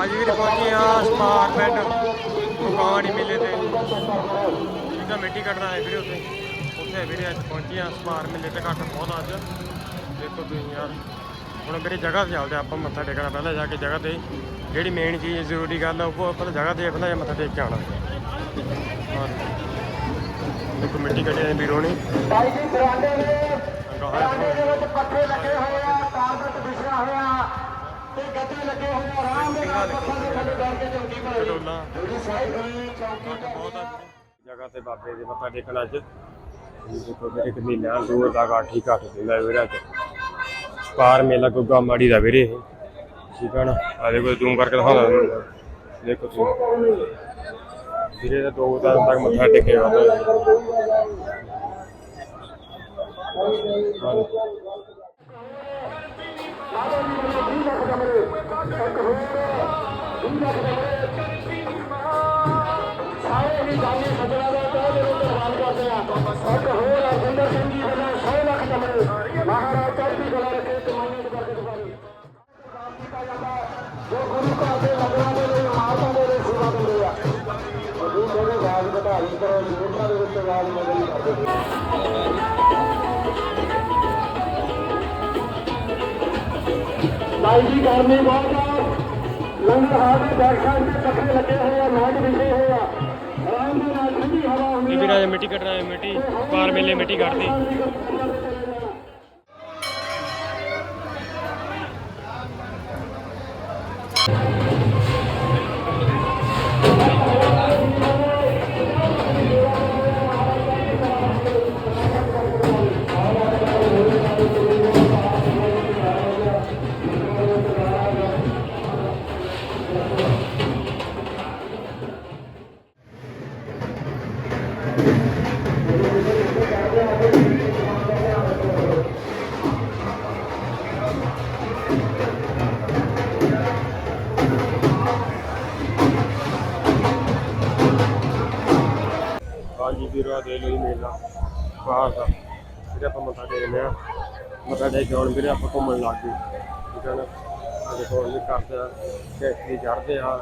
ਅੱਜ ਵੀ ਪਹੁੰਚੇ ਆ ਸਪਾਰਮੈਂਟ ਦੁਕਾਨ ਹੀ ਮੇਲੇ ਤੇ। ਜਿਹਦਾ ਮਿੱਟੀ ਕੱਢਣਾ ਹੈ ਵੀਰੇ ਉੱਥੇ। ਉੱਥੇ ਵੀਰੇ ਅੱਜ ਪਹੁੰਚੇ ਆ ਸਪਾਰ ਮੇਲੇ ਤੇ ਘੱਟ ਬਹੁਤ ਅੱਜ। ਦੇਖੋ ਤੁਸੀਂ ਯਾਰ ਹੁਣ ਵੀਰੇ ਜਗ੍ਹਾ ਤੇ ਚੱਲਦੇ ਆਪਾਂ ਮੱਥਾ ਟੇਕਣਾ ਪਹਿਲਾਂ ਜਾ ਕੇ ਜਗ੍ਹਾ ਤੇ। ਜਿਹੜੀ ਮੇਨ ਚੀਜ਼ ਜ਼ਰੂਰੀ ਗੱਲ ਆ ਉਹ ਆਪਾਂ ਜਗ੍ਹਾ ਤੇ ਪਹਿਲਾਂ ਮੱਥਾ ਟੇਕ ਕੇ ਆਉਣਾ। ਹਾਂ ਦੇਖੋ ਮਿੱਟੀ ਕੱਢੀ ਜਾਂਦੀ ਵੀਰੋ ਨੇ। ਭਾਈ ਜੀ ਬਰਾਂਡੇ ਦੇ ਗਾਹਾਂ ਬਰਾਂਡੇ ਦੇ ਵਿੱਚ ਪੱਖੇ ਲੱਗੇ ਹੋਏ ਆ ਕਾਰਪਟ ਵਿਛਿਆ ਹੋਇਆ। ਤੇ ਗੱਦੇ ਲੱਗੇ ਹੋਏ ਆਰਾਮ ਦੇ ਨਾਲ ਪੱਖਾਂ ਦੇ ਥੱਲੇ ਬੈਠ ਕੇ ਚੌਕੀ ਬਣਾਈ ਜਿਹੜੀ ਸਾਈਡ ਹੋਈ ਚੌਕੀ ਆ। ਜਗ੍ਹਾ ਤੇ ਬਾਬੇ ਦੇ ਮੱਥਾ ਟੇਕਣ ਅੱਜ। ਇਹ ਕਿੰਨੀ ਲੈਣ ਦੂਰ ਦਾ ਹੀ ਘੱਟ ਦਿੰਦਾ ਵੀਰੇ ਅੱਜ ਸਪਾਰ ਮੇਲਾ ਗੁੱਗਾ ਮਾੜੀ ਦਾ ਵੀਰੇ ਇਹ। ਠੀਕ ਹੈ ਨਾ? ਆ ਦੇਖੋ ਜ਼ੂਮ ਕਰਕੇ ਦਿਖਾਉਂਦਾ ਤੁਹਾਨੂੰ। ਦੇਖੋ ਤੁਸੀਂ। ਵੀਰੇ ਦਾ ਦੋ ਦਾ ਤੱਕ ਮੱਥਾ ਟੇਕੇਗਾ ਤਾਂ ਆਹ। ਦੇਖੋ। ਸਾਰੇ ਭਾਈ ਜੀ ਗਰਮੀ ਬਹੁਤ ਆ। ਲੰਗਰ ਹਾਲ ਦੇ ਦਰਸ਼ਕਾਂ ਦੇ ਪੱਖੇ ਲੱਗੇ ਹੋਏ ਆ ਮੈਟ ਵਿਛੇ ਹੋਏ ਆ। ਆਰਾਮ ਦੇ ਨਾਲ ਠੰਡੀ ਹਵਾ ਹੁੰਦੀ ਇਹ ਵੀਰੇ ਅੱਜ ਮਿੱਟੀ ਕੱਢਣਾ ਹੈ ਮਿੱਟੀ ਸਪਾਰ ਮੇਲੇ ਮਿੱਟੀ ਕੱਢਦੀ। ਮੱਥਾ ਟੇਕ ਕੇ ਹੁਣ ਵੀਰੇ ਆਪਾਂ ਘੁੰਮਣ ਲੱਗ ਗਏ। ਠੀਕ ਹੈ ਨਾ? ਆ ਦੇਖੋ ਇਹ ਕਰਦੇ ਆ ਟੈਕਸੀ ਚੜਦੇ ਆ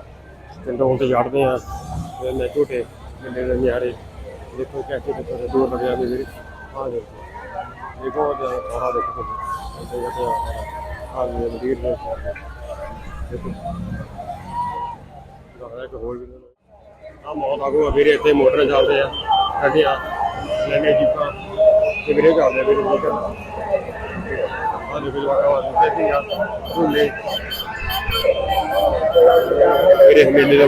ਪਿੰਡੋਂ ਤੇ ਚੜਦੇ ਆ ਇਹ ਮੈਂ ਝੂਟੇ ਮੇਲੇ ਦੇ ਨਿਆਰੇ ਦੇਖੋ ਕਿੱਥੇ ਕਿੱਥੇ ਦੂਰ ਲੱਗਿਆ ਵੀ ਵੀਰੇ। ਆ ਦੇਖੋ। ਦੇਖੋ ਉਹ ਸਾਰਾ ਦੇਖੋ ਤੁਸੀਂ। ਇੱਥੇ ਆ ਵੀ ਮੰਦਿਰ ਦੇ ਦੇਖੋ। ਗਾਹ ਇੱਕ ਹੋਰ ਵੀ ਆ ਮੌਤ ਆਗੂ ਵੀਰੇ, ਇੱਥੇ ਮੋਟਰ ਚੱਲਦੇ ਆ। ਗੱਡੀਆਂ ਲੈਣੇ ਜੀਪਾਂ। ਤੇ ਵੀਰੇ ਚੱਲਦੇ ਵੀਰੇ ਠੀਕ ਆ ਆ ਦੇਖੋ ਜਵਾਕਾ ਵਾ ਦਿੱਤੇ ਆ ਝੂਲੇ ਵੀਰੇ ਮੇਲੇ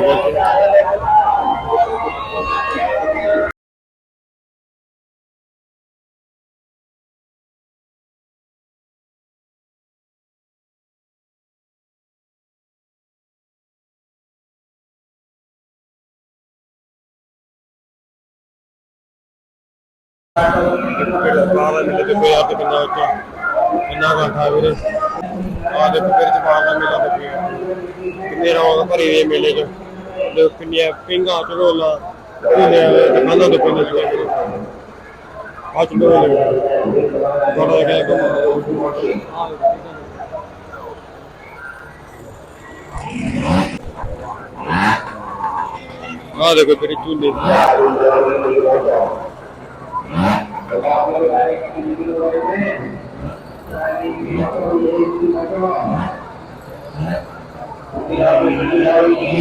ਇੰਨਾ ਘਾਟਾ ਵੀਰੇ? ਆ ਦੇਖੋ ਫਿਰ ਜਵਾਬ ਦਾ ਮੇਲਾ ਲੱਗਿਆ ਕਿੰਨੇ ਰੌਣਕ ਭਰੀ ਹੋਈ ਮੇਲੇ 'ਚ। ਦੇਖੋ ਕਿੰਨੀਆਂ ਪਿੰਗਾ ਚੜੋਲਾ ਕਿੰਨੇ ਦੁਕਾਨਾਂ ਤੋਂ ਪਿੰਗਾ ਚੜੋਲਾ ਅੱਜ ਮੇਰੇ ਬੜਾ ਗਿਆ ਆ। ਦੇਖੋ ਤੇਰੀ ਚੁੱਲੇ ਦੀ।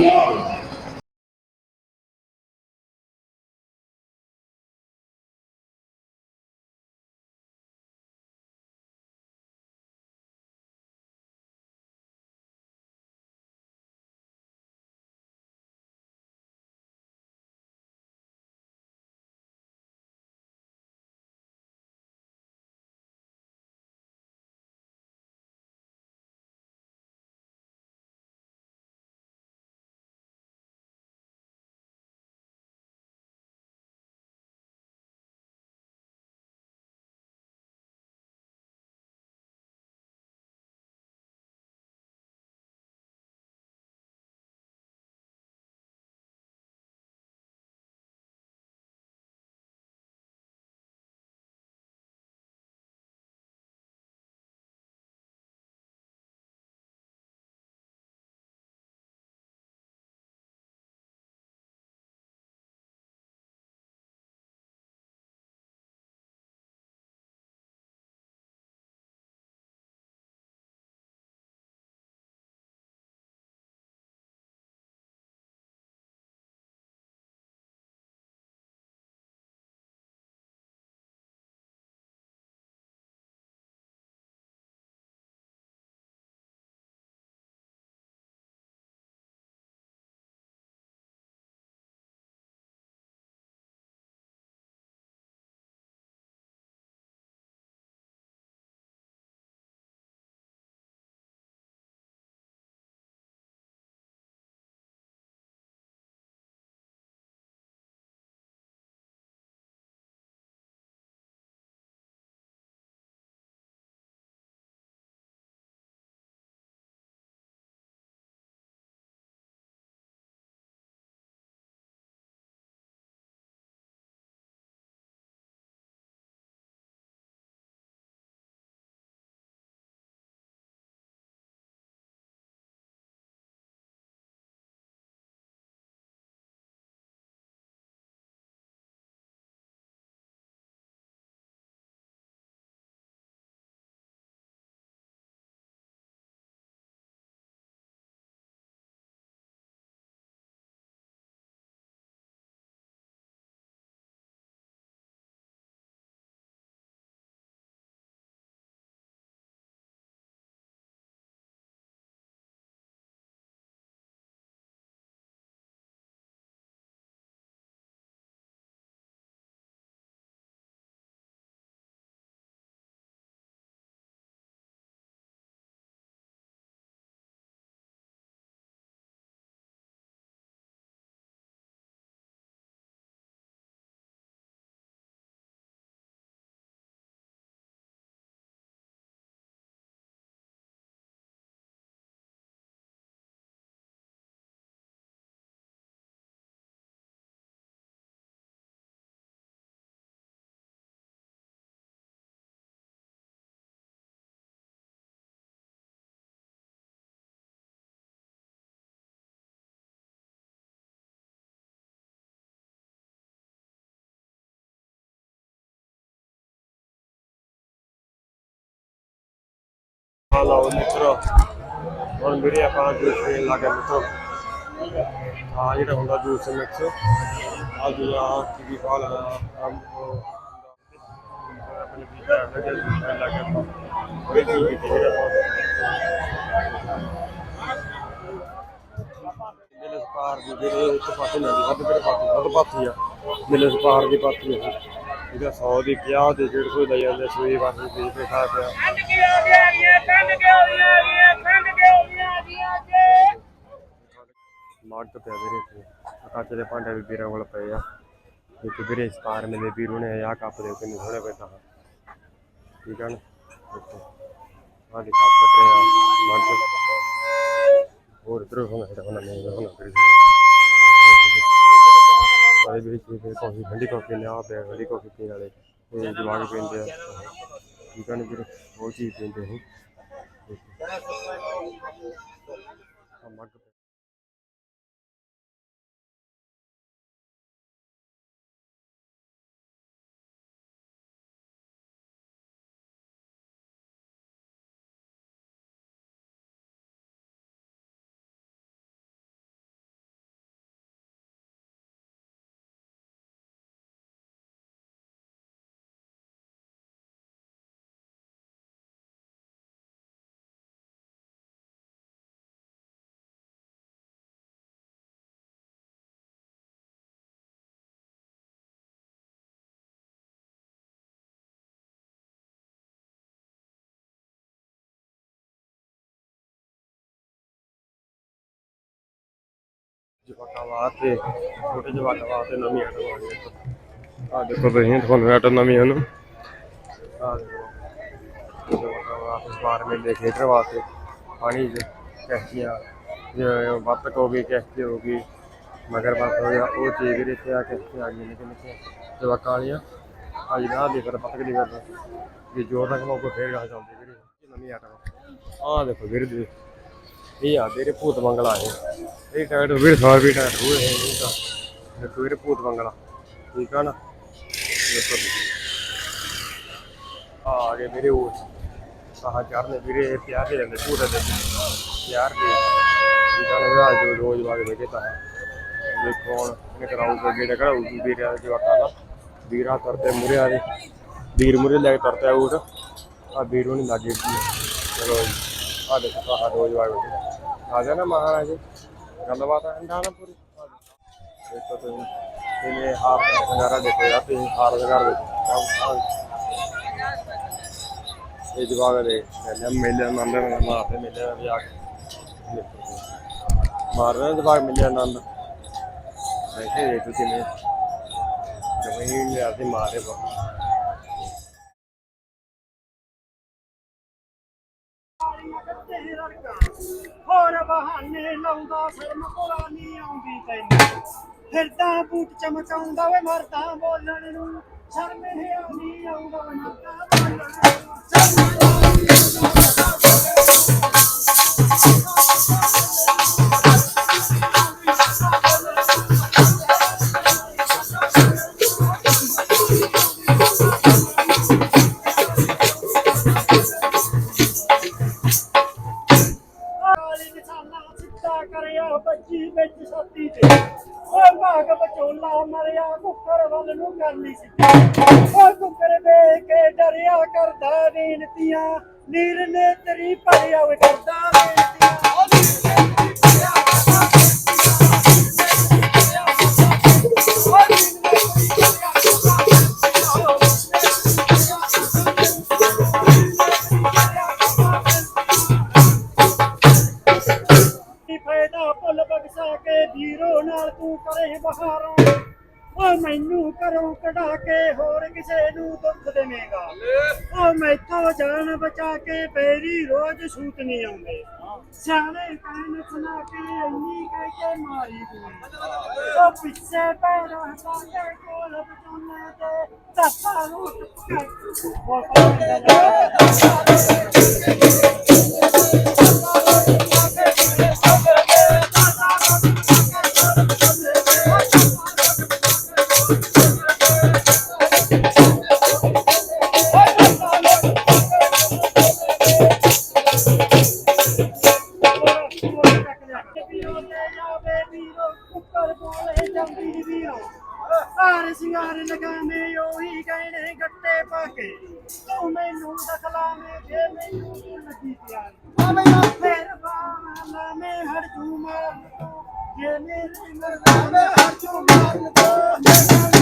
Yeah. ਲਓ ਮਿੱਤਰੋ ਹੁਣ ਵੀਰੇ ਆਪਾਂ ਜੂਸ ਪੀਣ ਲੱਗੇ ਮਿੱਤਰੋ ਆ ਜਿਹੜਾ ਹੁੰਦਾ ਜੂਸ ਮਿਕਸ ਆ ਜਿਹੜਾ ਕੀ ਕਾਲ ਹਮ ਆਪਣੇ ਵੀਰ ਲੱਗੇ ਜੂਸ ਪੀਣ ਲੱਗੇ ਕੋਈ ਚੀਜ਼ ਨਹੀਂ ਜਿਹੜਾ ਮਿਲੇ ਸਪਾਰ ਦੀ ਜਿਹੜੇ ਇੱਕ ਪਾਸੇ ਨਾ ਦੀ ਵੱਧ ਕਿਹੜੇ ਪਾਸੇ ਵੱਧ ਪਾਸੇ ਆ ਮਿਲੇ ਸਪਾਰ ਦੀ ਕੱਚ ਦੇ ਭਾਂਡੇ ਵੀ ਵੀਰਾਂ ਕੋਲ ਪਏ ਆ। ਇੱਕ ਵੀਰੇ ਸਪਾਰ ਮਿਲੇ ਵੀਰੋਂ ਨੇ ਆ ਕੱਪ ਦੇ ਕਿੰਨੇ ਸੋਹਣੇ ਪਏ ਤਾਂ ਠੀਕ ਆ ਨਾ? ਦੇਖੋ। ਆ ਦੇ ਕੱਪ ਕੱਟ ਰਹੇ। ਆ ਮਾਰ ਹੋਰ ਇਧਰ ਹੋਣਾ ਹੈ ਹੋਣਾ ਨਹੀਂ, ਹੋਣਾ ਵੀਰੇ ਆਏ ਵੀ ਜੀ ਕਾਫੀ ਠੰਡੀ ਕਾਫੀ ਨੇ ਆ ਠੰਡੀ ਕਾਫੀ ਪੀਣ ਵਾਲੇ। ਤੇ ਜਵਾਗ ਪੀਂਦੇ ਆ। ਠੀਕ ਆ ਨਾ ਵੀਰੇ? ਉਹ ਚੀਜ਼ ਪੀਂਦੇ ਹੋ ਮੱਗ ਜਵਾਕਾਂ ਵਾਸਤੇ ਛੋਟੇ ਜਵਾਕਾਂ ਵਾਸਤੇ ਨਵੀਂ ਆਈਟਮ ਆ ਗਈ ਆ ਦੇਖੋ ਤੁਸੀਂ ਤੁਹਾਨੂੰ ਆਈਟਮ ਨਵੀਂ ਹਨ ਆ ਦੇਖੋ ਜਵਾਕਾਂ ਵਾਸਤੇ ਸਪਾਰ ਮੇਲੇ ਖੇਡਣ ਵਾਸਤੇ ਪਾਣੀ ਚ ਕੈਸੀਆਂ ਜਿਵੇਂ ਬੱਤਕ ਹੋ ਗਈ ਕੈਸੀ ਹੋ ਗਈ ਮਗਰ ਬੱਤ ਹੋ ਗਿਆ ਉਹ ਚੀਜ਼ ਵੀ ਇੱਥੇ ਆ ਕੈਸੀ ਆ ਗਈ ਨਿੱਕੇ ਨਿੱਕੇ ਜਵਾਕਾਂ ਵਾਲੀਆਂ। ਆ ਜਿਹੜਾ ਦੇਖ ਰਿਹਾ ਬੱਤਕ ਦੀ ਗੱਲ ਜੋ ਤੱਕ ਮੌਕੋ ਫੇਰ ਗਾ ਚੱਲਦੀ ਵੀਰੇ ਇਹ ਨਵੀਂ ਆਈਟਮ ਆ। ਦੇਖੋ ਵੀਰੇ ਦੇ ਇਹ ਆ ਵੀਰੇ ਭੂਤ ਬੰਗਲਾ ਆਏ ਇਹ ਟਾਇਰ ਵੀਰ ਸਾਰ ਵੀ ਟਾਇਰ ਹੋਏ ਹੈ ਇਹ ਤਾਂ ਦੇਖੋ ਵੀਰੇ ਭੂਤ ਮੰਗਲਾ ਠੀਕ ਆ ਨਾ? ਆ ਗਏ ਵੀਰੇ ਉਹ ਆਹ ਚੜਨੇ ਵੀਰੇ ਪਿਆਰ ਦੇ ਜਾਂਦੇ, ਭੂਤ ਦੇ ਪਿਆਰ ਦੇ। ਠੀਕ ਨਾ ਜੋ ਰੋਜ਼ ਵਾਗ ਦੇ ਕੇ ਤਾਂ ਦੇਖੋ ਹੁਣ ਇਹਨੇ ਕਰਾਊਗਾ ਜਿਹੜਾ ਕਰਾਊ ਵੀਰੇ ਜਵਾਕਾਂ ਦਾ। ਵੀਰਾ ਤਰਤੇ ਮੁਰੇ ਆ ਦੇ। ਵੀਰ ਮੁਰੇ ਲੈ ਕੇ ਤਰਤੇ ਊਟ ਆ ਵੀਰੋਂ ਨਹੀਂ ਲੱਗੇ। ਚਲੋ ਆ ਦੇਖੋ ਤਾਂ ਰੋਜ਼ ਵਾਗ ਆ ਜਾ ਮਹਾਰਾਜ। ਗੱਲਬਾਤ ਹੈ ਨਾ ਪੂਰੀ। ਦੇਖੋ ਤੁਸੀਂ ਇਹਨੇ ਹਾਰ ਦਾ ਨਜ਼ਾਰਾ ਦੇਖੋ ਯਾਰ, ਤੁਸੀਂ ਹਾਰ ਦਾ ਘਰ ਦੇਖੋ ਇਹ ਜਵਾਗ ਦੇ ਮੇਲੇ ਮੇਲੇ ਆਨੰਦ ਮਾਰਦੇ ਮੇਲੇ ਦਾ ਵੀ ਆ ਕੇ ਮਾਰ ਰਹੇ ਨੇ ਮੇਲੇ ਆਨੰਦ। ਦੇਖੇ ਇਹ ਤੁਸੀਂ ਨੇ ਜਮੀਨ ਲਿਆ ਤੇ ਮਾਰੇ ਬਾ ਹੋਰ ਬਹਾਨੇ ਲਾਉਂਦਾ ਸ਼ਰਮ ਕੋਲਾ ਨਹੀਂ ਆਉਂਦੀ ਤੈਨੂੰ। ਫਿਰਦਾ ਬੂਟ ਚਮਚਾਉਂਦਾ ਵੇ ਮਰਦਾ ਬੋਲਣ ਨੂੰ। ਸ਼ਰਮ ਇਹ ਆਉਂਦੀ, ਆਉਂਦਾ ਵੇ ਮਰਦਾ ਬੋਲਣ ਨੂੰ। ਸ਼ਰਮ ਕਾਲੀ ਬਚੋਲਾ ਮਰਿਆ, ਕੁੱਕਰ ਵੱਲ ਨੂੰ ਕਰਨੀ ਸੀ। ਉਹ ਕੁੱਕਰ ਵੇਖ ਕੇ ਡਰਿਆ ਕਰਦਾ ਬੇਨਤੀਆਂ ਨੀਰ ਨੇ ਤੇਰੀ ਭਰਿਆ ਵੇ ਕਰਦਾ ਬੇਨਤੀਆਂ ਤੂੰ ਕਰੇ ਬਹਾਰਾਂ। ਓ ਮੈਨੂੰ ਕਰੋ ਕਢਾ ਕੇ ਹੋਰ ਕਿਸੇ ਨੂੰ ਦੁੱਖ ਦੇਵੇਂਗਾ। ਓ ਮੈਥੋਂ ਜਾਨ ਬਚਾ ਕੇ ਬੇਰੀ ਰੋਜ਼ ਸੂਤ ਨਹੀਂ ਆਉਂਦੇ। ਸਿਆਣੇ ਕਹਿਣ ਸੁਣਾ ਕੇ ਇੰਨੀ ਕਹਿ ਕੇ ਮਾਰੀ ਤੂੰ। ਓ ਪਿੱਛੇ ਪੈਰਾਂ ਕੇ ਕੋਲ ਬਚਾਉਣਾ ਤੇ ਦੱਸਾਂ ਨੂੰ ਟੁੱਟ ਓ ਲੈ ਤੂੰ ਜੇ ਮੇਰੇ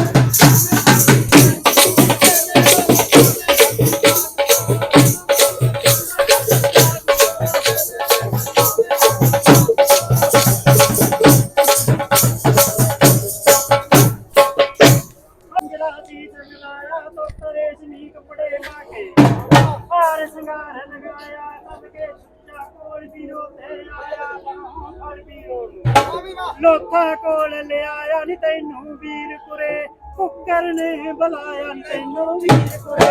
ਲੋਥਾ ਕੋਲ ਲਿਆਇਆ ਨੀ ਤੈਨੂੰ ਵੀਰ ਕੁਰੇ ਕੁੱਕਰ ਨੇ ਬੁਲਾਇਆ ਨੀ ਤੈਨੂੰ ਵੀਰ ਕੁਰੇ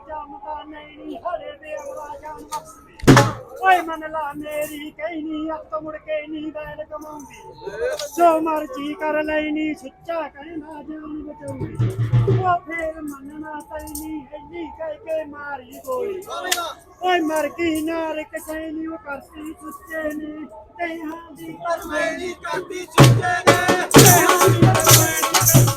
ਜਮਦਾ ਨਹੀਂ ਹਰੇ ਦੇ ਅਮਰਾ ਜਾਨ ਓਏ ਮਨ ਲਾ ਮੇਰੀ ਕਹਿਨੀ ਅੱਤ ਮੁੜ ਕੇ ਨਹੀਂ ਬੈਲ ਕਮਾਉਂਦੀ ਜੋ ਮਰਜ਼ੀ ਕਰ ਲੈਣੀ ਸੁੱਚਾ ਕਹਿਣਾ ਜਾਨ ਬਚਾਉਂਦੀ ਉਹ ਫੇਰ ਮੰਨਣਾ ਤੈਨੀ ਇੰਨੀ ਕਹਿ ਕੇ ਮਾਰੀ ਗੋਲੀ ਓਏ ਮਰ ਗਈ ਨਾਰ ਕਿਸੇ ਨਹੀਂ ਉਹ ਕਰਤੀ ਸੁੱਚੇ ਨੇ। ਤੇ ਹਾਂ ਦੀ ਪਰ ਕਰਤੀ ਸੁੱਚੇ ਨੇ ਤੇ ਹਾਂ ਦੀ ਪਰਮੇਸ਼ਰ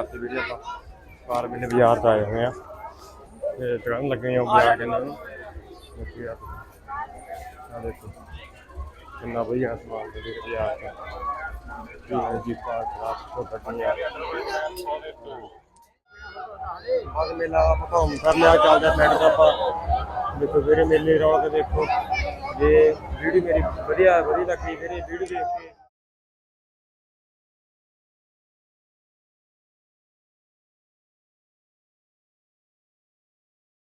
ਯਾਰ ਤੇ ਵੀਡੀਓ ਆਪਾਂ ਕਾਰ ਮਿਲ ਬਾਜ਼ਾਰ ਚ ਆਏ ਹੋਏ ਆ। ਤੇ ਦੁਕਾਨ ਲੱਗੇ ਆ ਬਾਜ਼ਾਰ ਦੇ ਨਾਲ ਦੇਖੀ ਯਾਰ ਆ ਦੇਖੋ। ਕਿੰਨਾ ਵਧੀਆ ਸਮਾਨ ਦੇ ਵੀਰ ਬਾਜ਼ਾਰ ਦਾ ਇਹ ਜੀ ਪਾਰਟ ਰਾਤ ਤੋਂ ਕੱਢੀਆਂ ਬਾਦ ਮੇਲਾ ਪਕਾਉਂ ਕਰ ਲਿਆ, ਚੱਲਦਾ ਪਿੰਡ ਦਾ ਆਪਾਂ। ਦੇਖੋ ਵੀਰੇ ਮੇਲੇ ਰੌਣਕ ਦੇਖੋ। ਜੇ ਵੀਡੀਓ ਮੇਰੀ ਵਧੀਆ ਵਧੀਆ ਲੱਗੀ ਵੀਰੇ ਵੀਡੀਓ ਦੇਖ ਕੇ